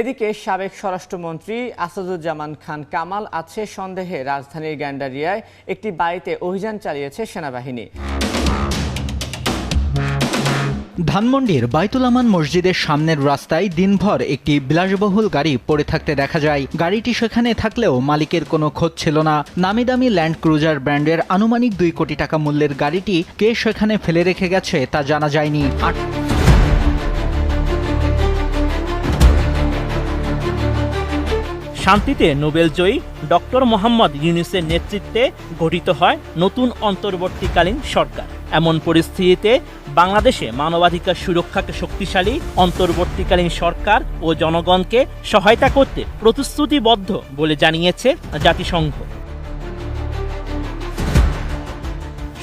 এদিকে সাবেক স্বরাষ্ট্রমন্ত্রী আসাদুজ্জামান খান কামাল আছে সন্দেহে রাজধানীর গ্যান্ডারিয়ায় একটি বাড়িতে অভিযান চালিয়েছে সেনাবাহিনী। ধানমন্ডির বাইতুল আমান মসজিদের সামনের রাস্তায় দিনভর একটি বিলাসবহুল গাড়ি পড়ে থাকতে দেখা যায়। গাড়িটি সেখানে থাকলেও মালিকের কোনো খোঁজ ছিল না। নামি দামি ল্যান্ড ক্রুজার ব্র্যান্ডের আনুমানিক দুই কোটি টাকা মূল্যের গাড়িটি কে সেখানে ফেলে রেখে গেছে তা জানা যায়নি। শান্তিতে নোবেলজয়ী ডক্টর মোহাম্মদ ইউনুসের নেতৃত্বে গঠিত হয় নতুন অন্তর্বর্তীকালীন সরকার। এমন পরিস্থিতিতে বাংলাদেশে মানবাধিকার সুরক্ষাকে শক্তিশালী অন্তর্বর্তীকালীন সরকার ও জনগণকে সহায়তা করতে প্রতিশ্রুতিবদ্ধ বলে জানিয়েছে জাতিসংঘ।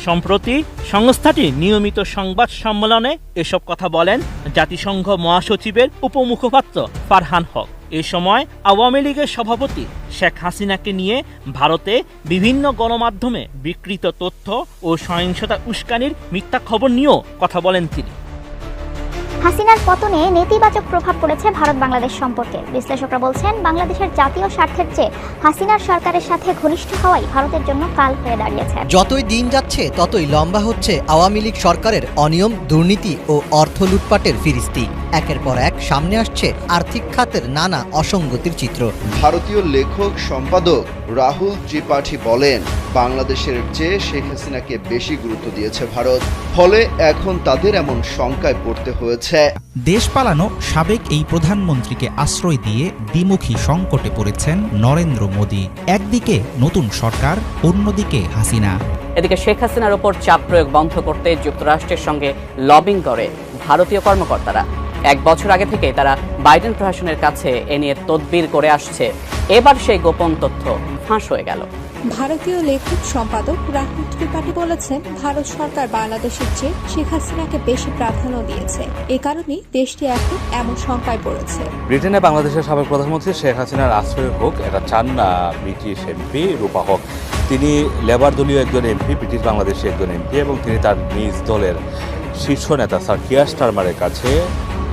সম্প্রতি সংস্থাটি নিয়মিত সংবাদ সম্মেলনে এসব কথা বলেন জাতিসংঘ মহাসচিবের উপমুখপাত্র ফারহান হক। এ সময় আওয়ামী লীগের সভাপতি শেখ হাসিনাকে নিয়ে ভারতে বিভিন্ন গণমাধ্যমে বিকৃত তথ্য ও সহিংসতা উস্কানির মিথ্যা খবর নিয়েও কথা বলেন তিনি। হাসিনার পতনে নেতিবাচক প্রভাব পড়েছে ভারত বাংলাদেশ সম্পর্কে। বিশ্লেষকরা বলছেন, বাংলাদেশের জাতীয় স্বার্থের চেয়ে হাসিনার সরকারের সাথে ঘনিষ্ঠ হওয়াই ভারতের জন্য কাল হয়ে দাঁড়িয়েছে। যতই দিন যাচ্ছে, ততই লম্বা হচ্ছে আওয়ামী লীগ সরকারের অনিয়ম, দুর্নীতি ও অর্থ লুটপাটের ফিরিস্তি। একের পর এক সামনে আসছে আর্থিক খাতের নানা অসঙ্গতির চিত্র। ভারতীয় লেখক সম্পাদক রাহুল ত্রিপাঠী বলেন বাংলাদেশের চেয়ে শেখ হাসিনাকে বেশি গুরুত্ব দিয়েছে ভারত। ফলে এখন তাদের এমন শঙ্কায় পড়তে হয়েছে। দেশ পালানো সাবেক এই প্রধানমন্ত্রীকে আশ্রয় দিয়ে দ্বিমুখী সংকটে পড়েছেন নরেন্দ্র মোদী। একদিকে নতুন সরকার অন্যদিকে হাসিনা। এদিকে শেখ হাসিনার ওপর চাপ প্রয়োগ বন্ধ করতে যুক্তরাষ্ট্রের সঙ্গে লবিং করে ভারতীয় কর্মকর্তারা। এক বছর আগে থেকে তারা বাইডেন প্রশাসনের কাছে এ নিয়ে তদবির করে আসছে। এবার সেই গোপন তথ্য ফাঁস হয়ে গেল। ভারতীয় লেখক সম্পাদক রাহুল ত্রিপাঠী বলেছেন ভারত সরকার বাংলাদেশের চেয়ে শেখ হাসিনাকে বেশি প্রাধান্য দিয়েছে। এ কারণেই দেশটি এখন এমন শঙ্কায় পড়েছে। ব্রিটেনে বাংলাদেশের সাবেক প্রধানমন্ত্রী শেখ হাসিনার আশ্রয় হোক এটা চান না ব্রিটিশ এমপি রূপা হক। তিনি লেবার দলীয় একজন এমপি ব্রিটিশ বাংলাদেশি একজন এমপি এবং তিনি তার নিজ দলের শীর্ষ নেতা স্যার কিয়ার স্টারমারের কাছে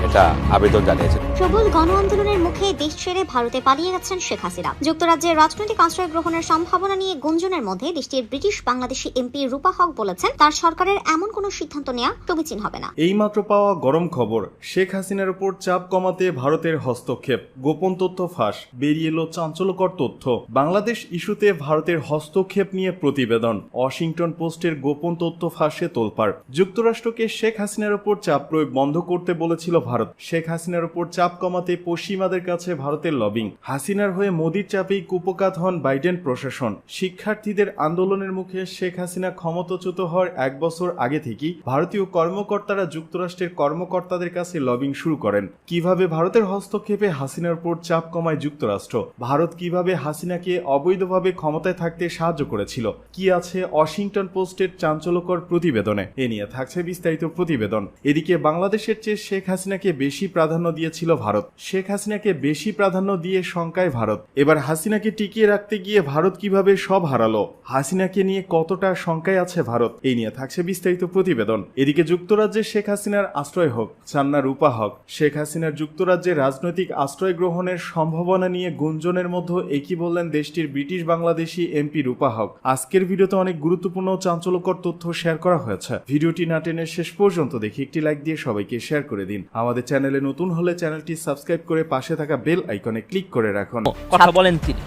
এটা আবেদন জানিয়েছেন। প্রবল গণ আন্দোলনের মুখে দেশ ছেড়ে ভারতে পালিয়ে গেছেন শেখ হাসিনা। যুক্তরাজ্যের রাজনৈতিক আশ্রয় গ্রহণের সম্ভাবনা নিয়ে গুঞ্জনের মধ্যে দেশটির ব্রিটিশ বাংলাদেশি এমপি রূপা হক বলেছেন তার সরকারের এমন কোনো সিদ্ধান্ত নেওয়া সমীচীন হবে না। এইমাত্র পাওয়া গরম খবর শেখ হাসিনার উপর চাপ কমাতে ভারতের হস্তক্ষেপ। গোপন তথ্য ফাঁস বেরিয়ে এলো চাঞ্চল্যকর তথ্য। বাংলাদেশ ইস্যুতে ভারতের হস্তক্ষেপ নিয়ে প্রতিবেদন ওয়াশিংটন পোস্টের গোপন তথ্য ফাঁসে তোলপাড়। যুক্তরাষ্ট্রকে শেখ হাসিনার উপর চাপ প্রয়োগ বন্ধ করতে বলেছিল ভারত। শেখ হাসিনার উপর চাপ কমাতে পশ্চিমাদের কাছে ভারতের লবিং হাসিনার হয়ে মোদির চাপেই কুপকাত হন বাইডেন প্রশাসন। শিক্ষার্থীদের আন্দোলনের মুখে শেখ হাসিনা ক্ষমতাচ্যুত হওয়ার এক বছর আগে থেকেই ভারতীয় কর্মকর্তারা যুক্তরাষ্ট্রের কর্মকর্তাদের কাছে লবিং শুরু করেন। কীভাবে ভারতের হস্তক্ষেপে হাসিনার উপর চাপ কমায় যুক্তরাষ্ট্র? ভারত কীভাবে হাসিনাকে অবৈধভাবে ক্ষমতায় থাকতে সাহায্য করেছিল? কি আছে ওয়াশিংটন পোস্টের চাঞ্চল্যকর প্রতিবেদনে? এ নিয়ে থাকছে বিস্তারিত প্রতিবেদন। এদিকে বাংলাদেশের চেয়ে শেখ হাসিনাকে বেশি প্রাধান্য দিয়েছিল ভারত। শেখ হাসিনাকে বেশি প্রাধান্য দিয়ে শঙ্কায় ভারত। এবার হাসিনাকে টিকিয়ে রাখতে গিয়ে ভারত কীভাবে সব হারালো? হাসিনাকে নিয়ে কতটা শঙ্কায় আছে ভারত? এই নিয়ে থাকছে বিস্তারিত প্রতিবেদন। এদিকে যুক্তরাজ্যে শেখ হাসিনার আশ্রয় হোক, চান্না রূপা হক, শেখ হাসিনার যুক্তরাজ্যে রাজনৈতিক আশ্রয় গ্রহণের সম্ভাবনা নিয়ে গুঞ্জনের মধ্যে একই বললেন দেশটির ব্রিটিশ বাংলাদেশি এমপি রূপা হক। আজকের ভিডিওতে অনেক গুরুত্বপূর্ণ চাঞ্চল্যকর তথ্য শেয়ার করা হয়েছে। ভিডিওটি না টেনে শেষ পর্যন্ত দেখে একটি লাইক দিয়ে সবাইকে শেয়ার করে দিন। আমাদের চ্যানেলে নতুন হলে চ্যানেলটি সাবস্ক্রাইব করে পাশে থাকা বেল আইকনে ক্লিক করে রাখুন। কথা বলেন তিনি।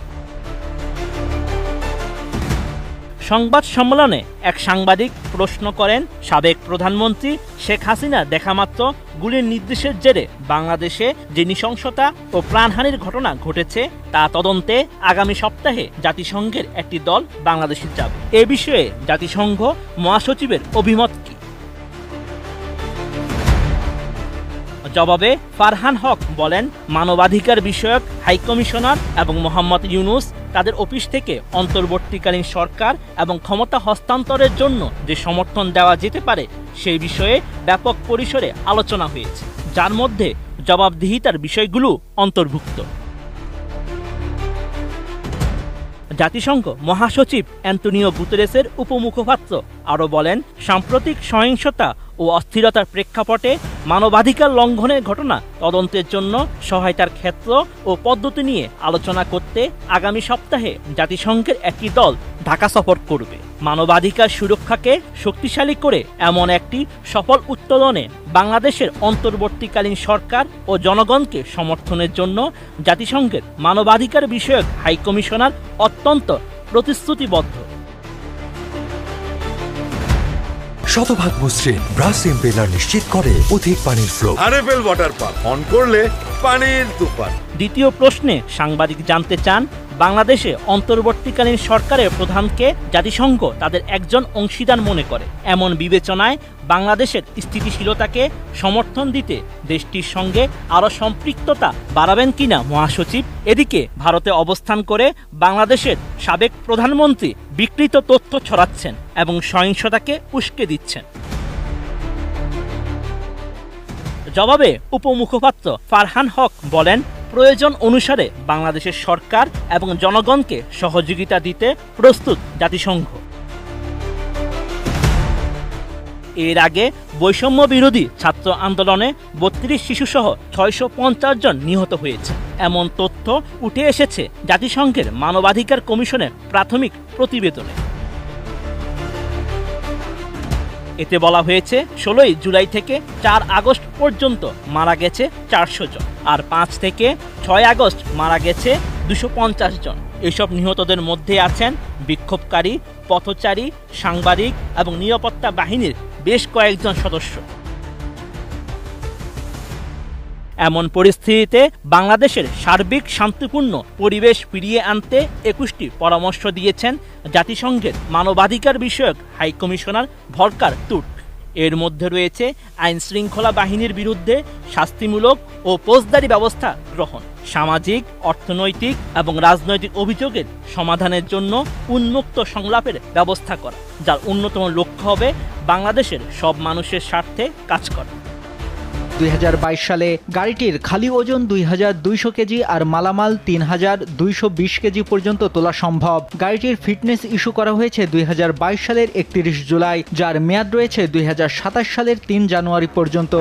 সংবাদ সম্মেলনে এক সাংবাদিক প্রশ্ন করেন, সাবেক প্রধানমন্ত্রী শেখ হাসিনা দেখামাত্র গুলির নির্দেশের জেরে বাংলাদেশে যে নৃশংসতা ও প্রাণহানির ঘটনা ঘটেছে, তা তদন্তে আগামী সপ্তাহে জাতিসংঘের একটি দল বাংলাদেশে যাবে। এ বিষয়ে জাতিসংঘ মহাসচিবের অভিমত কি? জবাবে ফারহান হক বলেন, মানবাধিকার বিষয়ক হাইকমিশনার এবং মোহাম্মদ ইউনুস তাদের অফিস থেকে অন্তর্বর্তীকালীন সরকার এবং ক্ষমতা হস্তান্তরের জন্য যে সমর্থন দেওয়া যেতে পারে সেই বিষয়ে ব্যাপক পরিসরে আলোচনা হয়েছে, যার মধ্যে জবাবদিহিতার বিষয়গুলো অন্তর্ভুক্ত। জাতিসংঘ মহাসচিব অ্যান্টনিও গুতেরেসের উপমুখপাত্র আরও বলেন, সাম্প্রতিক সহিংসতা ও ও অস্থিরতার প্রেক্ষাপটে মানবাধিকার লঙ্ঘনের ঘটনা তদন্তের জন্য সহায়তার ক্ষেত্র ও পদ্ধতি নিয়ে আলোচনা করতে আগামী সপ্তাহে জাতিসংঘের একটি দল ঢাকা সফর করবে। মানবাধিকার সুরক্ষাকে শক্তিশালী করে এমন একটি সফল উত্তোলনে বাংলাদেশের অন্তর্বর্তীকালীন সরকার ও জনগণকে সমর্থনের জন্য জাতিসংঘের মানবাধিকার বিষয়ক হাইকমিশনার অত্যন্ত প্রতিশ্রুতিবদ্ধ। শতভাগ মসৃণ ব্রাশ ইম্পেলার নিশ্চিত করে অধিক পানির flow RFL water pump on করলে পানির তুফান। দ্বিতীয় প্রশ্নে সাংবাদিক জানতে চান বাংলাদেশে অন্তর্বর্তীকালীন সরকারের প্রধানকে জাতিসংঘ তাদের একজন অংশীদার মনে করে। এমন বিবেচনায় বাংলাদেশের স্থিতিশীলতাকে সমর্থন দিতে দেশটির সঙ্গে আরও সম্পৃক্ততা বাড়াবেন কিনা মহাসচিব। এদিকে ভারতে অবস্থান করে বাংলাদেশের সাবেক প্রধানমন্ত্রী বিকৃত তথ্য ছড়াচ্ছেন এবং সহিংসতাকে উস্কে দিচ্ছেন। জবাবে উপমুখপাত্র ফারহান হক বলেন প্রয়োজন অনুসারে বাংলাদেশের সরকার এবং জনগণকে সহযোগিতা দিতে প্রস্তুত জাতিসংঘ। এর আগে বৈষম্য বিরোধী ছাত্র আন্দোলনে বত্রিশ শিশুসহ ছয়শো পঞ্চাশ জন নিহত হয়েছে। এমন তথ্য উঠে এসেছে জাতিসংঘের মানবাধিকার কমিশনের প্রাথমিক প্রতিবেদনে। এতে বলা হয়েছে, ষোলোই জুলাই থেকে চার আগস্ট পর্যন্ত মারা গেছে চারশো জন। আর পাঁচ থেকে ছয় আগস্ট মারা গেছে দুশো জন। এসব নিহতদের মধ্যে আছেন বিক্ষোভকারী, পথচারী, সাংবাদিক এবং নিরাপত্তা বাহিনীর বেশ কয়েকজন সদস্য। এমন পরিস্থিতিতে বাংলাদেশের সার্বিক শান্তিপূর্ণ পরিবেশ ফিরিয়ে আনতে একুশটি পরামর্শ দিয়েছেন জাতিসংঘের মানবাধিকার বিষয়ক হাইকমিশনার ভরকার তুর্ক। এর মধ্যে রয়েছে আইন শৃঙ্খলা বাহিনীর বিরুদ্ধে শাস্তিমূলক ও ফৌজদারি ব্যবস্থা গ্রহণ, সামাজিক, অর্থনৈতিক এবং রাজনৈতিক অভিযোগের সমাধানের জন্য উন্মুক্ত সংলাপের ব্যবস্থা করা, যার অন্যতম লক্ষ্য হবে বাংলাদেশের সব মানুষের স্বার্থে কাজ করা। দুই হাজার বাইশ সালে গাড়িটির খালি ওজন দুই হাজার দুইশো কেজি আর মালামাল তিন হাজার দুইশো বিশ কেজি পর্যন্ত তোলা সম্ভব। গাড়িটির ফিটনেস ইস্যু করা হয়েছে দুই হাজার বাইশ সালের একত্রিশ জুলাই, যার মেয়াদ রয়েছে দুই হাজার সাতাশ সালের তিন জানুয়ারি পর্যন্ত।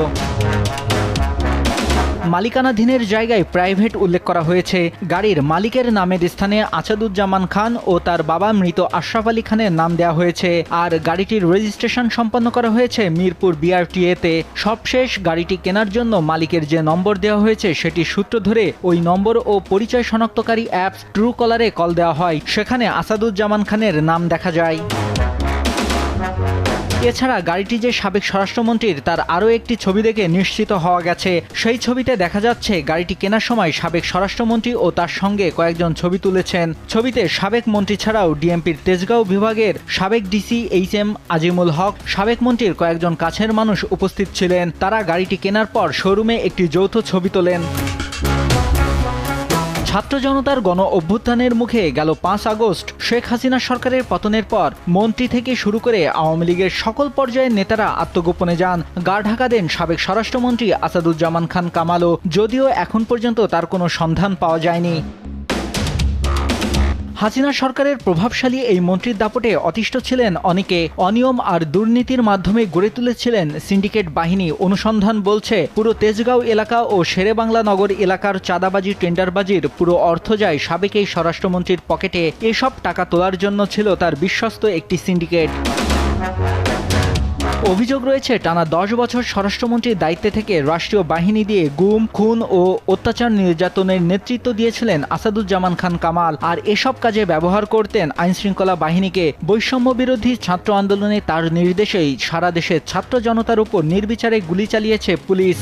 মালিকানাধীনের জায়গায় প্রাইভেট উল্লেখ করা হয়েছে। গাড়ির মালিকের নামের স্থানে আসাদুজ্জামান খান ও তার বাবা মৃত আশরাফ আলী খানের নাম দেওয়া হয়েছে। আর গাড়িটির রেজিস্ট্রেশন সম্পন্ন করা হয়েছে মিরপুর বিআরটিএতে। সবশেষ গাড়িটি কেনার জন্য মালিকের যে নম্বর দেওয়া হয়েছে সেটির সূত্র ধরে ওই নম্বর ও পরিচয় শনাক্তকারী অ্যাপস ট্রু কলারে কল দেওয়া হয়। সেখানে আসাদুজ্জামান খানের নাম দেখা যায়। এছাড়া গাড়িটি যে সাবেক স্বরাষ্ট্রমন্ত্রীর, তার আরও একটি ছবি দেখে নিশ্চিত হওয়া গেছে। সেই ছবিতে দেখা যাচ্ছে, গাড়িটি কেনার সময় সাবেক স্বরাষ্ট্রমন্ত্রী ও তার সঙ্গে কয়েকজন ছবি তুলেছেন। ছবিতে সাবেক মন্ত্রী ছাড়াও ডিএমপির তেজগাঁও বিভাগের সাবেক DC H M Azimul Haque, সাবেক মন্ত্রীর কয়েকজন কাছের মানুষ উপস্থিত ছিলেন। তারা গাড়িটি কেনার পর শোরুমে একটি যৌথ ছবি তোলেন। ছাত্র জনতার গণ অভ্যুত্থানের মুখে গেল পাঁচ আগস্ট শেখ হাসিনা সরকারের পতনের পর মন্ত্রী থেকে শুরু করে আওয়ামী লীগের সকল পর্যায়ের নেতারা আত্মগোপনে যান। গা ঢাকা দেন সাবেক স্বরাষ্ট্রমন্ত্রী আসাদুজ্জামান খান কামালও যদিও এখন পর্যন্ত তার কোনো সন্ধান পাওয়া যায়নি। হাসিনা সরকারের প্রভাবশালী এই মন্ত্রীর দাপটে অতিষ্ঠ ছিলেন অনেকে। অনিয়ম আর দুর্নীতির মাধ্যমে গড়ে তুলেছিলেন সিন্ডিকেট বাহিনী। অনুসন্ধান বলছে, পুরো তেজগাঁও এলাকা ও শেরেবাংলা নগর এলাকার চাঁদাবাজি, টেন্ডারবাজির পুরো অর্থ যায় সাবেক এই স্বরাষ্ট্রমন্ত্রীর পকেটে। এসব টাকা তোলার জন্য ছিল তার বিশ্বস্ত একটি সিন্ডিকেট। অভিযোগ রয়েছে, টানা দশ বছর স্বরাষ্ট্রমন্ত্রীর দায়িত্বে থেকে রাষ্ট্রীয় বাহিনী দিয়ে গুম, খুন ও অত্যাচার নির্যাতনের নেতৃত্ব দিয়েছিলেন আসাদুজ্জামান খান কামাল। আর এসব কাজে ব্যবহার করতেন আইনশৃঙ্খলা বাহিনীকে। বৈষম্য বিরোধী ছাত্র আন্দোলনে তার নির্দেশেই সারা দেশের ছাত্র জনতার উপর নির্বিচারে গুলি চালিয়েছে পুলিশ।